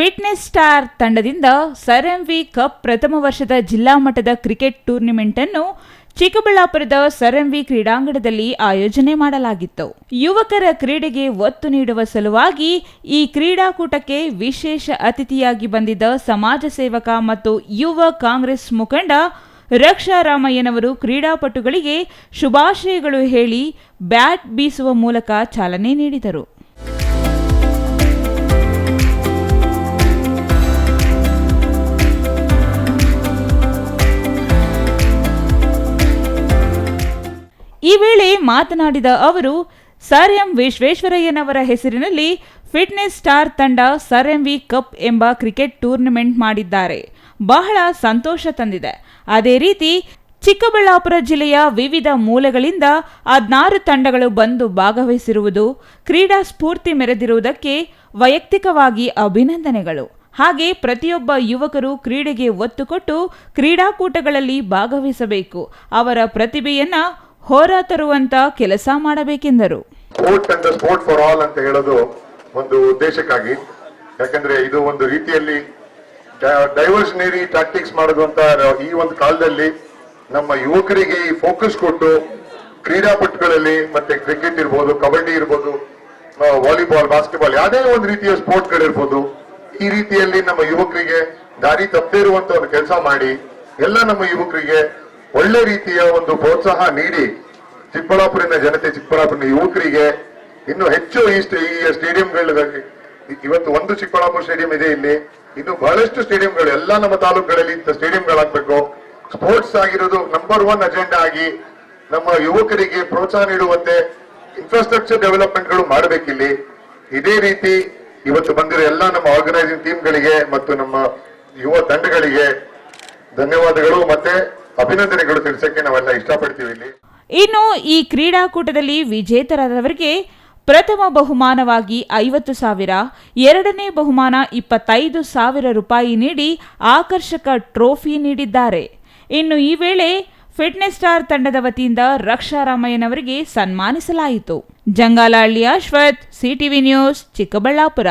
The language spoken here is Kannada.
ಫಿಟ್ನೆಸ್ ಸ್ಟಾರ್ ತಂಡದಿಂದ ಸರ್ ಎಂ ವಿ ಕಪ್ ಪ್ರಥಮ ವರ್ಷದ ಜಿಲ್ಲಾ ಮಟ್ಟದ ಕ್ರಿಕೆಟ್ ಟೂರ್ನಿಮೆಂಟ್ ಅನ್ನು ಚಿಕ್ಕಬಳ್ಳಾಪುರದ ಸರ್ ಎಂ ವಿ ಕ್ರೀಡಾಂಗಣದಲ್ಲಿ ಆಯೋಜನೆ ಮಾಡಲಾಗಿತ್ತು. ಯುವಕರ ಕ್ರೀಡೆಗೆ ಒತ್ತು ನೀಡುವ ಸಲುವಾಗಿ ಈ ಕ್ರೀಡಾಕೂಟಕ್ಕೆ ವಿಶೇಷ ಅತಿಥಿಯಾಗಿ ಬಂದಿದ್ದ ಸಮಾಜ ಸೇವಕ ಮತ್ತು ಯುವ ಕಾಂಗ್ರೆಸ್ ಮುಖಂಡ ರಕ್ಷಾ ರಾಮಯ್ಯನವರು ಕ್ರೀಡಾಪಟುಗಳಿಗೆ ಶುಭಾಶಯಗಳು ಹೇಳಿ ಬ್ಯಾಟ್ ಬೀಸುವ ಮೂಲಕ ಚಾಲನೆ ನೀಡಿದರು. ಈ ವೇಳೆ ಮಾತನಾಡಿದ ಅವರು, ಸರ್ ಎಂ ವಿಶ್ವೇಶ್ವರಯ್ಯನವರ ಹೆಸರಿನಲ್ಲಿ ಫಿಟ್ನೆಸ್ ಸ್ಟಾರ್ ತಂಡ ಸರ್ ಎಂ ವಿ ಕಪ್ ಎಂಬ ಕ್ರಿಕೆಟ್ ಟೂರ್ನಿಮೆಂಟ್ ಮಾಡಿದ್ದಾರೆ. ಬಹಳ ಸಂತೋಷ ತಂದಿದೆ. ಅದೇ ರೀತಿ, ಚಿಕ್ಕಬಳ್ಳಾಪುರ ಜಿಲ್ಲೆಯ ವಿವಿಧ ಮೂಲಗಳಿಂದ ಹದಿನಾರು ತಂಡಗಳು ಬಂದು ಭಾಗವಹಿಸಿರುವುದು, ಕ್ರೀಡಾ ಸ್ಫೂರ್ತಿ ಮೆರೆದಿರುವುದಕ್ಕೆ ವೈಯಕ್ತಿಕವಾಗಿ ಅಭಿನಂದನೆಗಳು. ಹಾಗೆ ಪ್ರತಿಯೊಬ್ಬ ಯುವಕರು ಕ್ರೀಡೆಗೆ ಒತ್ತು ಕೊಟ್ಟು ಕ್ರೀಡಾಕೂಟಗಳಲ್ಲಿ ಭಾಗವಹಿಸಬೇಕು. ಅವರ ಪ್ರತಿಭೆಯನ್ನ ಹೊರ ತರುವಂತ ಕೆಲಸ ಮಾಡಬೇಕೆಂದರು. Sport and sport for all ಅಂತ ಹೇಳೋದು ಒಂದು ಉದ್ದೇಶಕ್ಕಾಗಿ. ಯಾಕಂದ್ರೆ ಇದು ಒಂದು ರೀತಿಯಲ್ಲಿ ಡೈವರ್ಷನರಿ ಟ್ಯಾಕ್ಟಿಕ್ಸ್ ಮಾಡುವಂತ ಈ ಒಂದು ಕಾಲದಲ್ಲಿ ನಮ್ಮ ಯುವಕರಿಗೆ ಫೋಕಸ್ ಕೊಟ್ಟು ಕ್ರೀಡಾಪಟುಗಳಲ್ಲಿ ಮತ್ತೆ ಕ್ರಿಕೆಟ್ ಇರ್ಬೋದು, ಕಬಡ್ಡಿ ಇರ್ಬೋದು ವಾಲಿಬಾಲ್ ಬಾಸ್ಕೆಟ್ಬಾಲ್ ಯಾವುದೇ ಒಂದು ರೀತಿಯ ಸ್ಪೋರ್ಟ್ಗಳಿರ್ಬೋದು ಈ ರೀತಿಯಲ್ಲಿ ನಮ್ಮ ಯುವಕರಿಗೆ ದಾರಿ ತಪ್ಪದೇ ಇರುವಂತ ಒಂದು ಕೆಲಸ ಮಾಡಿ ಎಲ್ಲ ನಮ್ಮ ಯುವಕರಿಗೆ ಒಳ್ಳೆ ರೀತಿಯ ಒಂದು ಪ್ರೋತ್ಸಾಹ ನೀಡಿ ಚಿಕ್ಕಬಳ್ಳಾಪುರಿನ ಜನತೆ ಚಿಕ್ಕಬಳ್ಳಾಪುರಿನ ಯುವಕರಿಗೆ ಇನ್ನು ಹೆಚ್ಚು ಈ ಸ್ಟೇ- ಈ ಸ್ಟೇಡಿಯಂಗಳಲ್ಲಿ ಇವತ್ತು ಒಂದು ಚಿಕ್ಕಬಳ್ಳಾಪುರ ಸ್ಟೇಡಿಯಂ ಇದೆ ಇಲ್ಲಿ. ಇನ್ನು ಬಹಳಷ್ಟು ಸ್ಟೇಡಿಯಂಗಳು ಎಲ್ಲ ನಮ್ಮ ತಾಲೂಕುಗಳಲ್ಲಿ ಇಂಥ ಸ್ಟೇಡಿಯಂಗಳಾಗಬೇಕು. ಸ್ಪೋರ್ಟ್ಸ್ ಆಗಿರೋದು ನಂಬರ್ ಒನ್ ಅಜೆಂಡಾ ಆಗಿ ನಮ್ಮ ಯುವಕರಿಗೆ ಪ್ರೋತ್ಸಾಹ ನೀಡುವಂತೆ ಇನ್ಫ್ರಾಸ್ಟ್ರಕ್ಚರ್ ಡೆವಲಪ್ಮೆಂಟ್ಗಳು ಮಾಡಬೇಕಿಲ್ಲಿ ಇದೇ ರೀತಿ ಇವತ್ತು ಬಂದಿರೋ ಎಲ್ಲ ನಮ್ಮ ಆರ್ಗನೈಸಿಂಗ್ ಟೀಮ್ಗಳಿಗೆ ಮತ್ತು ನಮ್ಮ ಯುವ ತಂಡಗಳಿಗೆ ಧನ್ಯವಾದಗಳು. ಮತ್ತೆ ಅಭಿನಂದನೆಗಳು ತಿಳಿಸಕ್ಕೆ ನಾವೆಲ್ಲ ಇಷ್ಟಪಡ್ತೀವಿ ಇಲ್ಲಿ. ಇನ್ನು ಈ ಕ್ರೀಡಾಕೂಟದಲ್ಲಿ ವಿಜೇತರಾದವರಿಗೆ ಪ್ರಥಮ ಬಹುಮಾನವಾಗಿ ಐವತ್ತು ಸಾವಿರ ಎರಡನೇ ಬಹುಮಾನ ಇಪ್ಪತ್ತೈದು ಸಾವಿರ ರೂಪಾಯಿ ನೀಡಿ ಆಕರ್ಷಕ ಟ್ರೋಫಿ ನೀಡಿದ್ದಾರೆ. ಇನ್ನು ಈ ವೇಳೆ ಫಿಟ್ನೆಸ್ ಸ್ಟಾರ್ ತಂಡದ ವತಿಯಿಂದ ರಕ್ಷಾ ರಾಮಯ್ಯನವರಿಗೆ ಸನ್ಮಾನಿಸಲಾಯಿತು ಜಂಗಾಲಹಳ್ಳಿ ಅಶ್ವಥ್ ಸಿಟಿವಿ ನ್ಯೂಸ್ ಚಿಕ್ಕಬಳ್ಳಾಪುರ.